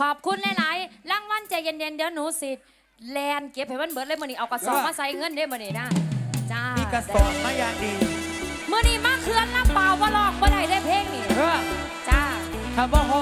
ขอบคุณหลายๆรางวัลใจเย็นๆ เดี๋ยวหนูสิ แลนเก็บให้มันเบิดเลยมื่อนี้เอากระสอบมาใส่เงินได้มื่อนี้นะจ้ามีกระสอบมาอย่างดีมื่อนี้มาเคลื่อนลำเปล่าบ่ลองบ่ได้ได้เพลงนี่จ้าคำว่าฮอ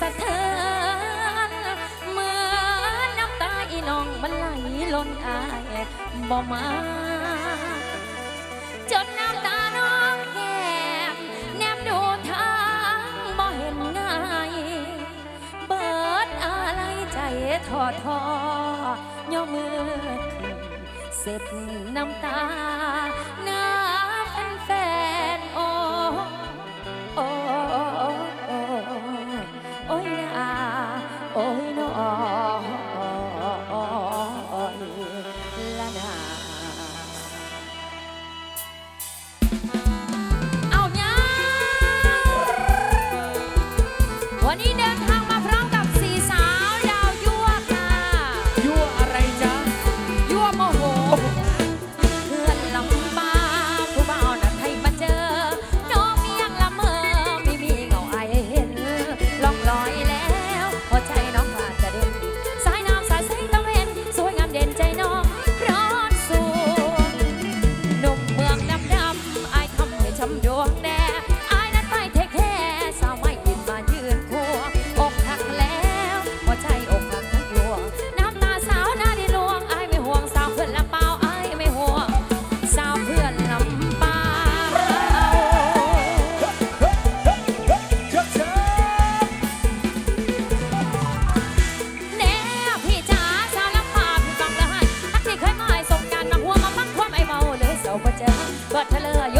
สะเทือนเมื่อน้ำตาอีน้องมันไหลล้นอายบ่มาจนน้ำตาน้องแก้มแนมดูทางบ่เห็นง่ายเบิดอะไรใจทอทอย่อมือขึ้นเสร็จน้ำตาน้า เจอก็เธอเลย